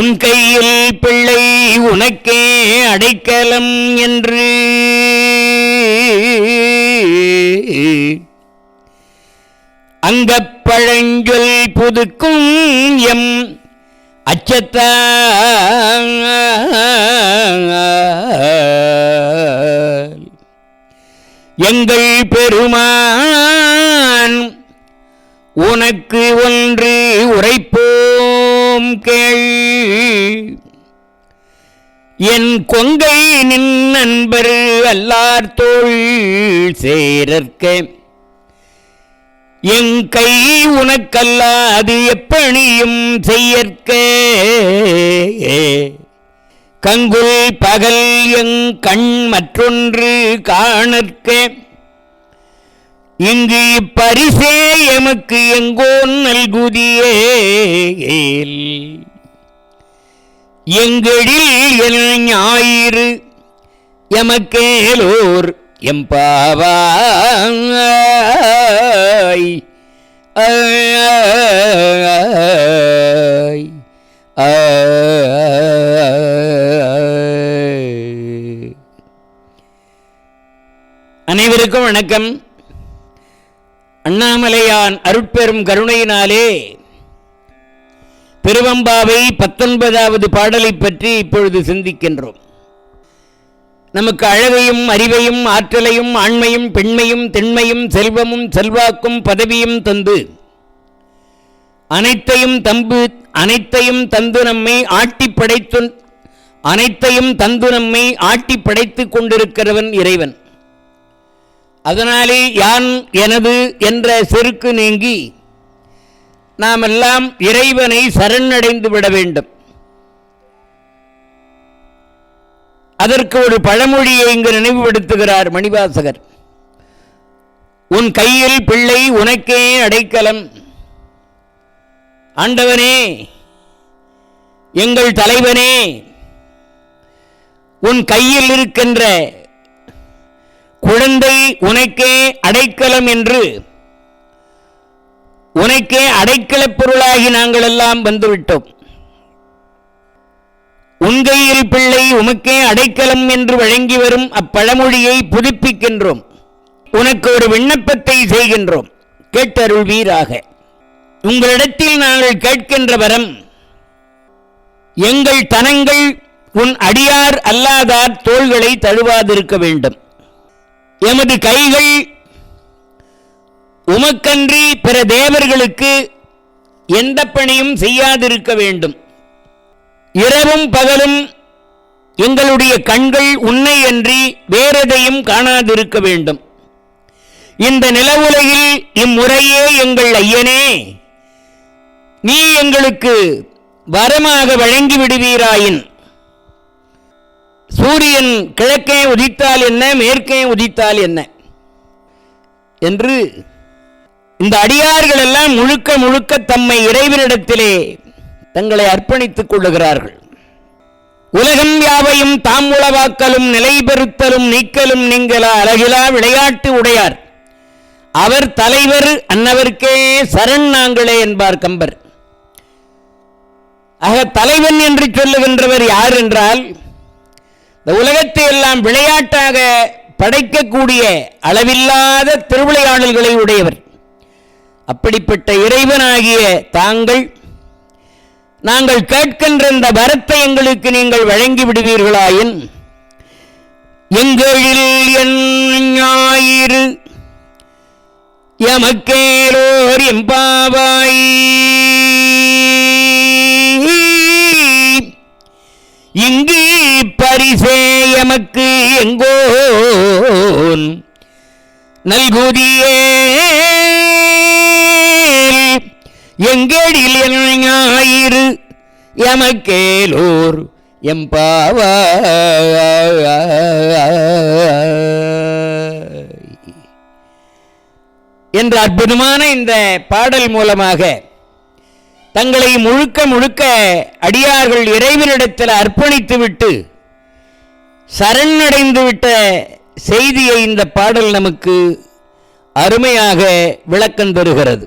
உன் கையில் பிள்ளை உனக்கே அடைக்கலம் என்று. அந்த பழஞ்சொல் புதுக்கும் எம் அச்சத்தால். எங்கள் பெருமான் உனக்கு ஒன்று உரைப்போம். கேள். என் கொங்கை நின் நண்பர் அல்லார் தோள் சேரற்க என் கை உனக்கல்லாது எப்பணியும் செய்யற்க. கங்குல் பகல் எங் கண் மற்றொன்று காணற்க. இங்கு இப்பரிசே எமக்கு எங்கோன் நல்குதியே. எங்களில் என் ஞாயிறு எமக்கேலோர் எம்பாவாய். ஆய் அனைவருக்கும் வணக்கம். அண்ணாமலையான் அருட்பெரும் கருணையினாலே பெருவம்பாவை பத்தொன்பதாவது பாடலை பற்றி இப்பொழுது சிந்திக்கின்றோம். நமக்கு அழகையும் அறிவையும் ஆற்றலையும் ஆண்மையும் பெண்மையும் திண்மையும் செல்வமும் செல்வாக்கும் பதவியும் தந்து அனைத்தையும் தம்பு அனைத்தையும் தந்து நம்மை ஆட்டி படைத்து அனைத்தையும் தந்து நம்மை ஆட்டி படைத்துக் கொண்டிருக்கிறவன் இறைவன். அதனாலே யான் எனது என்ற செருக்கு நீங்கி நாம் எல்லாம் இறைவனை சரணடைந்து விட வேண்டும். அதற்கு ஒரு பழமொழியை இங்கு நினைவுபடுத்துகிறார் மணிவாசகர். உன் கையில் பிள்ளை உனக்கே அடைக்கலம். ஆண்டவனே எங்கள் தலைவனே உன் கையில் இருக்கின்ற குழந்தை உனக்கே அடைக்கலம் என்று. உனக்கே அடைக்கலப் பொருளாகி நாங்கள் எல்லாம் வந்துவிட்டோம் உங்கையில் பிள்ளை உமக்கே அடைக்கலம் என்று வழங்கி வரும் அப்பழமொழியை புதுப்பிக்கின்றோம். உனக்கு ஒரு விண்ணப்பத்தை செய்கின்றோம். கேட்டருள்வீராக. உங்களிடத்தில் நாங்கள் கேட்கின்ற வரம் எங்கள் தனங்கள் உன் அடியார் அல்லாதார் தோள்களை தழுவாதிருக்க வேண்டும். எமது கைகள் உமக்கன்றி பிற தேவர்களுக்கு எந்த பணியும் செய்யாதிருக்க வேண்டும். இரவும் பகலும் எங்களுடைய கண்கள் உன்னை அன்றி வேறெதையும் காணாதிருக்க வேண்டும். இந்த நிலவுலகில் இம்முறையே எங்கள் ஐயனே நீ எங்களுக்கு வரமாக வழங்கி விடுவீராயின். சூரியன் கிழக்கே உதித்தால் என்ன மேற்கே உதித்தால் என்ன? என்று இந்த அடியார்கள் எல்லாம் முழுக்க முழுக்க தம்மை இறைவனிடத்திலே தங்களை அர்ப்பணித்துக் கொள்ளுகிறார்கள். உலகம் யாவையும் தாம் உளவாக்கலும் நிலைபெறுத்தலும் நீக்கலும் நீங்களா அழகிலா விளையாட்டு உடையார். அவர் தலைவர் அன்னவர்க்கே சரண் நாங்களே என்பார் கம்பர். ஆக தலைவன் என்று சொல்லுகின்றவர் யார் என்றால் இந்த உலகத்தை எல்லாம் விளையாட்டாக படைக்கக்கூடிய அளவில்லாத திருவிளையாடல்களை உடையவர். அப்படிப்பட்ட இறைவனாகிய தாங்கள் நாங்கள் கேட்கின்ற இந்த வரத்தை எங்களுக்கு நீங்கள் வழங்கி விடுவீர்களாயின் எங்களில் என் ஞாயிறு எமக்கேலோர் எம்பாவாய். இங்கு பரிசே எமக்கு எங்கோன்? நல்குதியே. எங்கேடில் ஞாயிறு? எமக்கேலோர் எம்பாவாய் என்ற அற்புதமான இந்த பாடல் மூலமாக தங்களை முழுக்க முழுக்க அடியார்கள் இறைவனிடத்தில் அர்ப்பணித்துவிட்டு சரணடைந்து விட்ட செய்தியை இந்த பாடல் நமக்கு அருமையாக விளக்கம் தருகிறது.